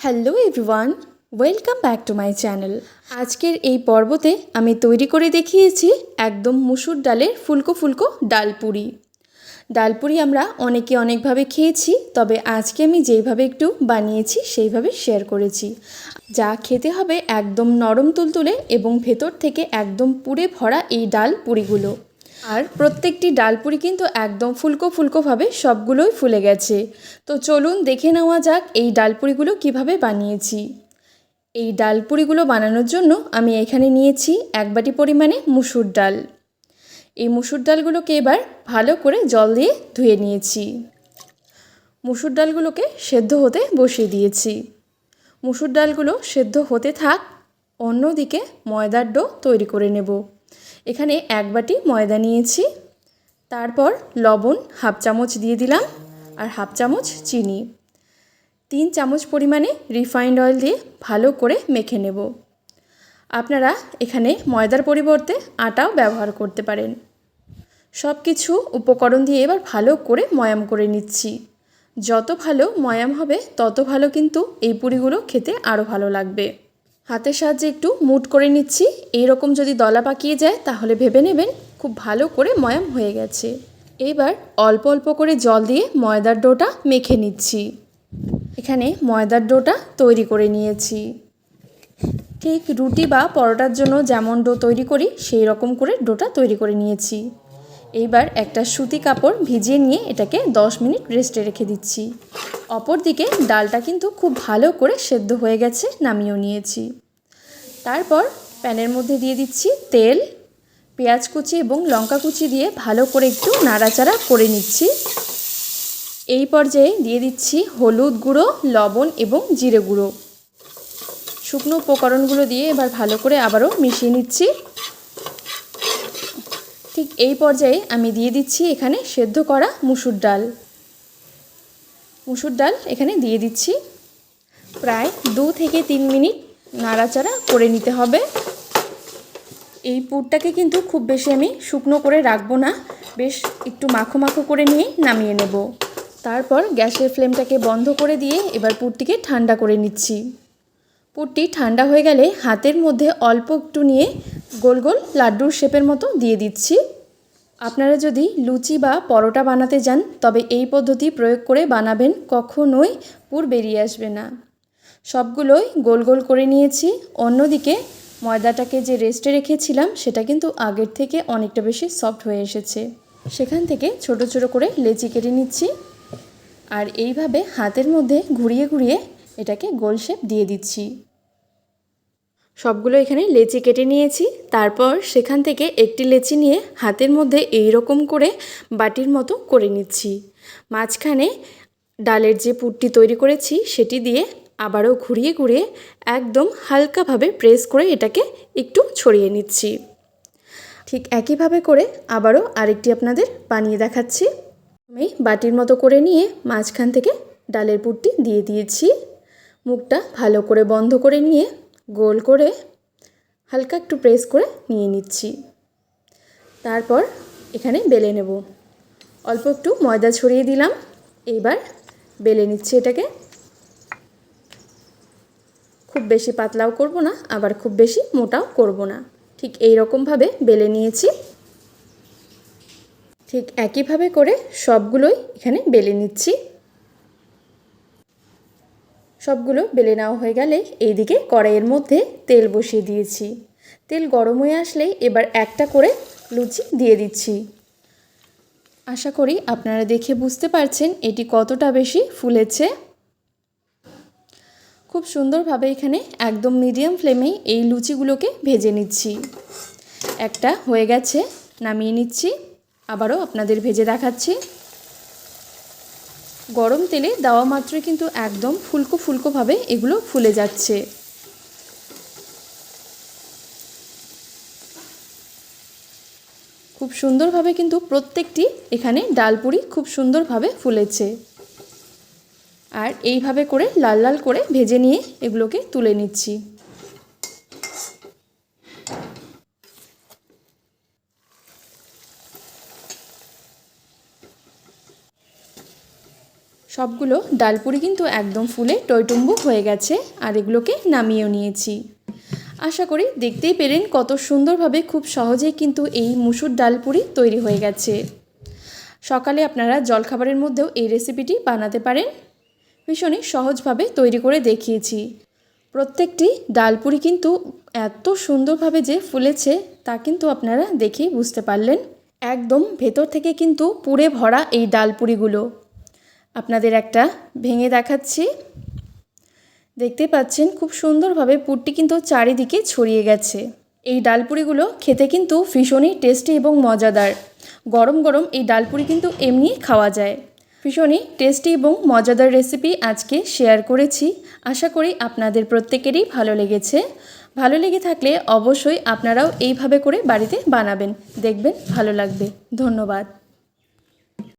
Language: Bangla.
Hello everyone welcome back to my channel আজকের এই পর্বতে আমি তৈরি করে দেখিয়েছি একদম মুসুর ডালের ফুলকো ফুলকো ডালপুরি। ডালপুরি আমরা অনেকে অনেকভাবে খেয়েছি, তবে আজকে আমি যেইভাবে একটু বানিয়েছি সেইভাবে শেয়ার করেছি। যা খেতে হবে একদম নরম তুলতুলে এবং ভেতর থেকে একদম পুড়ে ভরা এই ডাল পুরিগুলো আর প্রত্যেকটি ডালপুরি কিন্তু একদম ফুলকো ফুলকোভাবে সবগুলোই ফুলে গেছে। তো চলুন দেখে নেওয়া যাক এই ডালপুরিগুলো কীভাবে বানিয়েছি। এই ডালপুরিগুলো বানানোর জন্য আমি এখানে নিয়েছি এক বাটি পরিমাণে মুসুর ডাল। এই মুসুর ডালগুলোকে এবার ভালো করে জল দিয়ে ধুয়ে নিয়েছি। মুসুর ডালগুলোকে সেদ্ধ হতে বসিয়ে দিয়েছি। মুসুর ডালগুলো সেদ্ধ হতে থাক, অন্যদিকে ময়দার ডো তৈরি করে নেব। এখানে এক বাটি ময়দা নিয়েছি। তারপর লবণ হাফ চামচ দিয়ে দিলাম আর হাফ চামচ চিনি। তিন চামচ পরিমাণে রিফাইন্ড অয়েল দিয়ে ভালো করে মেখে নেব। আপনারা এখানে ময়দার পরিবর্তে আটাও ব্যবহার করতে পারেন। সব কিছু উপকরণ দিয়ে এবার ভালো করে ময়াম করে নিচ্ছি। যত ভালো ময়াম হবে, তত ভালো কিন্তু এই পুরিগুলো খেতে আরও ভালো লাগবে। হাতের সাহায্যে একটু মুট করে নিচ্ছি। এই রকম যদি দলা পাকিয়ে যায়, তাহলে ভেবে নেবেন খুব ভালো করে ময়াম হয়ে গেছে। এবার অল্প অল্প করে জল দিয়ে ময়দার ডোটা মেখে নিচ্ছি। এখানে ময়দার ডোটা তৈরি করে নিয়েছি। ঠিক রুটি বা পরোটার জন্য যেমন ডো তৈরি করি সেই রকম করে ডোটা তৈরি করে নিয়েছি। এইবার একটা সুতি কাপড় ভিজিয়ে নিয়ে এটাকে 10 মিনিট রেস্টে রেখে দিচ্ছি। অপরদিকে ডালটা কিন্তু খুব ভালো করে সেদ্ধ হয়ে গেছে, নামিয়েও নিয়েছি। তারপর প্যানের মধ্যে দিয়ে দিচ্ছি তেল, পেঁয়াজ কুচি এবং লঙ্কা কুচি দিয়ে ভালো করে একটু নাড়াচাড়া করে নিচ্ছি। এই পর্যায়ে দিয়ে দিচ্ছি হলুদ গুঁড়ো, লবণ এবং জিরে গুঁড়ো। শুকনো উপকরণগুলো দিয়ে এবার ভালো করে আবারও মিশিয়ে নিচ্ছি। এই পর্যায়ে আমি দিয়ে দিচ্ছি এখানে সেদ্ধ করা মুসুর ডাল। মুসুর ডাল এখানে দিয়ে দিচ্ছি। প্রায় দু থেকে তিন মিনিট নাড়াচাড়া করে নিতে হবে। এই পুরটাকে কিন্তু খুব বেশি আমি শুকনো করে রাখব না। বেশ একটু মাখো মাখো করে নিয়ে নামিয়ে নেব। তারপর গ্যাসের ফ্লেমটাকে বন্ধ করে দিয়ে এবার পুরটিকে ঠান্ডা করে নিচ্ছি। পুরটি ঠান্ডা হয়ে গেলে হাতের মধ্যে অল্প একটু নিয়ে গোল গোল লাড্ডুর শেপের মতো দিয়ে দিচ্ছি। আপনারা যদি লুচি বা পরোটা বানাতে যান, তবে এই পদ্ধতি প্রয়োগ করে বানাবেন, কখনোই পুর বেরিয়ে আসবে না। সবগুলোই গোল গোল করে নিয়েছি। অন্যদিকে, ময়দাটাকে যে রেস্টে রেখেছিলাম, সেটা কিন্তু আগের থেকে অনেকটা বেশি সফট হয়ে এসেছে। সেখান থেকে ছোট ছোট করে লেচি কেটে নিচ্ছি। আর এইভাবে হাতের মধ্যে ঘুরিয়ে ঘুরিয়ে এটাকে গোল শেপ দিয়ে দিচ্ছি। সবগুলো এখানে লেচি কেটে নিয়েছি। তারপর সেখান থেকে একটি লেচি নিয়ে হাতের মধ্যে এই রকম করে বাটির মতো করে নিচ্ছি। মাঝখানে ডালের যে পুরটি তৈরি করেছি, সেটি দিয়ে আবারও ঘুরিয়ে ঘুরিয়ে একদম হালকাভাবে প্রেস করে এটাকে একটু ছড়িয়ে নিচ্ছি। ঠিক একইভাবে করে আবারও আরেকটি আপনাদের বানিয়ে দেখাচ্ছি। আমি বাটির মতো করে নিয়ে মাঝখান থেকে ডালের পুরটি দিয়ে দিয়েছি। মুখটা ভালো করে বন্ধ করে নিয়ে গোল করে হালকা একটু প্রেস করে নিয়ে নিচ্ছি। তারপর এখানে বেলে নেব। অল্প একটু ময়দা ছড়িয়ে দিলাম। এইবার বেলে নিচ্ছি এটাকে। খুব বেশি পাতলাও করব না, আবার খুব বেশি মোটাও করব না। ঠিক এই রকমভাবে বেলে নিয়েছি। ঠিক একইভাবে করে সবগুলোই এখানে বেলে নিচ্ছি। সবগুলো বেলে নেওয়া হয়ে গেলে এইদিকে কড়াইয়ের মধ্যে তেল বসিয়ে দিয়েছি। তেল গরম হয়ে আসলেই এবার একটা করে লুচি দিয়ে দিচ্ছি। আশা করি আপনারা দেখে বুঝতে পারছেন এটি কতটা বেশি ফুলেছে। খুব সুন্দরভাবে এখানে একদম মিডিয়াম ফ্লেমেই এই লুচিগুলোকে ভেজে নিচ্ছি। একটা হয়ে গেছে, নামিয়ে নিচ্ছি, আবারও আপনাদের ভেজে দেখাচ্ছি। গরম তেলে দেওয়া মাত্রই কিন্তু একদম ফুলকো ফুলকোভাবে এগুলো ফুলে যাচ্ছে। খুব সুন্দরভাবে কিন্তু প্রত্যেকটি এখানে ডালপুরি খুব সুন্দরভাবে ফুলেছে। আর এইভাবে করে লাল লাল করে ভেজে নিয়ে এগুলোকে তুলে নিচ্ছি। সবগুলো ডালপুরি কিন্তু একদম ফুলে টইটুম্বু হয়ে গেছে আর এগুলোকে নামিয়েও নিয়েছি। আশা করি দেখতেই পেলেন কত সুন্দরভাবে খুব সহজেই কিন্তু এই মুসুর ডালপুরি তৈরি হয়ে গেছে। সকালে আপনারা জলখাবারের মধ্যেও এই রেসিপিটি বানাতে পারেন। ভীষণই সহজভাবে তৈরি করে দেখিয়েছি। প্রত্যেকটি ডালপুরি কিন্তু এত সুন্দরভাবে যে ফুলেছে তা কিন্তু আপনারা দেখেই বুঝতে পারলেন। একদম ভেতর থেকে কিন্তু পুড়ে ভরা এই ডালপুরিগুলো। আপনাদের একটা ভেঙে দেখাচ্ছি। দেখতে পাচ্ছেন খুব সুন্দরভাবে পুরটি কিন্তু চারিদিকে ছড়িয়ে গেছে। এই ডালপুরিগুলো খেতে কিন্তু ভীষণই টেস্টি এবং মজাদার। গরম গরম এই ডালপুরি কিন্তু এমনি খাওয়া যায়। ভীষণই টেস্টি এবং মজাদার রেসিপি আজকে শেয়ার করেছি। আশা করি আপনাদের প্রত্যেকেরই ভালো লেগেছে। ভালো লেগে থাকলে অবশ্যই আপনারাও এইভাবে করে বাড়িতে বানাবেন। দেখবেন ভালো লাগবে। ধন্যবাদ।